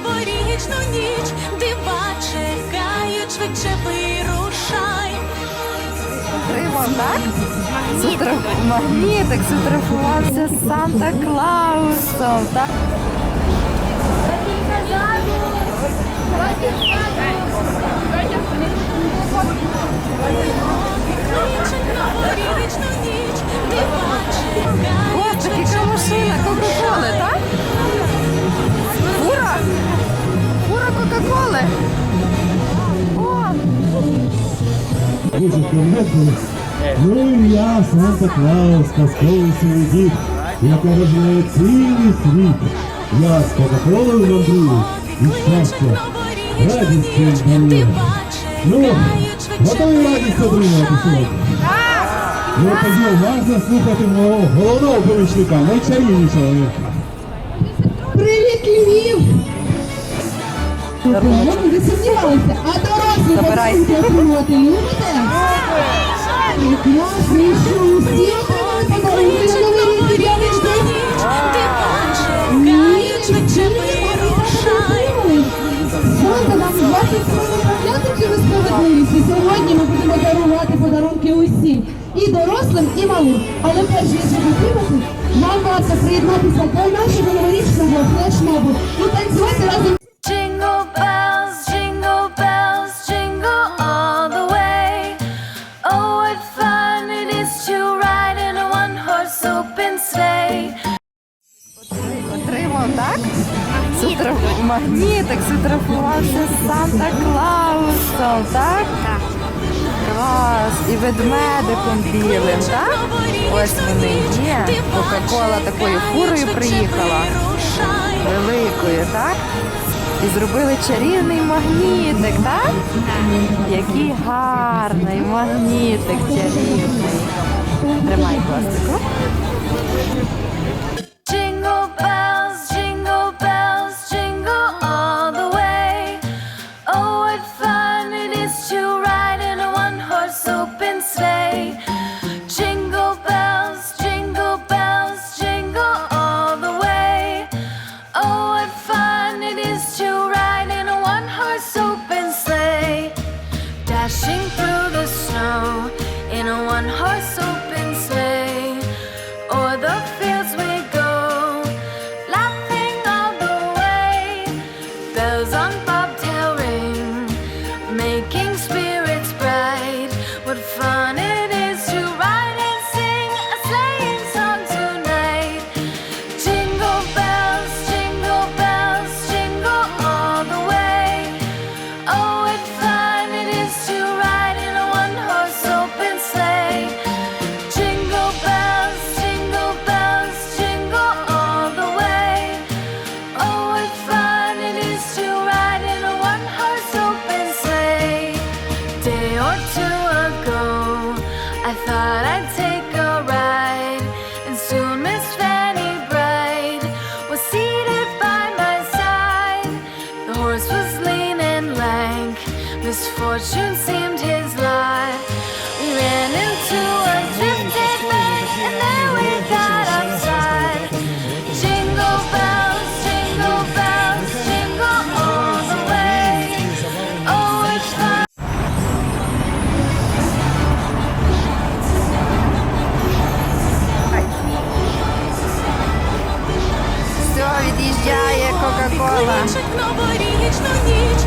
новорічну ніч, дива чекають, швидше вирушай. Так? Сфотограф- Магнітик сфотографувався з Санта Клаусом, так? Дуже кумедно. Ну і я, Санта Клаус, казковий свій я переживаю цілий світ. Я з Кока-Колою мандрую і щастя, радістю дарую. Ну, готові радість отримувати сьогодні? Ну, тоді уважно слухати мого головного помічника, найчарівнішого. Привіт, Львів! Ви не сумнівалися, а дорослі Забирай. подарунки любите? Прекрасно, і що усі отримали подарунки. Ні, чи ви вирушай. отримали? Нам 20 хвилин через справедливість. І сьогодні ми будемо дарувати подарунки усім. І дорослим, і малим. Але перш ніж отримати, нам варто приєднатися до нашого новорічного флешмобу і танцювати разом так? Сфотограф- Магнітик сфотографувався з Санта Клаусом, так? Так. Клас. І ведмедиком білим, так? Ось вони є. Кока-кола такою фурою приїхала. Великою, так? І зробили чарівний магнітик, так? Який гарний магнітик чарівний. Тримай пластику. Through the snow in a one-horse open новорічну ніч,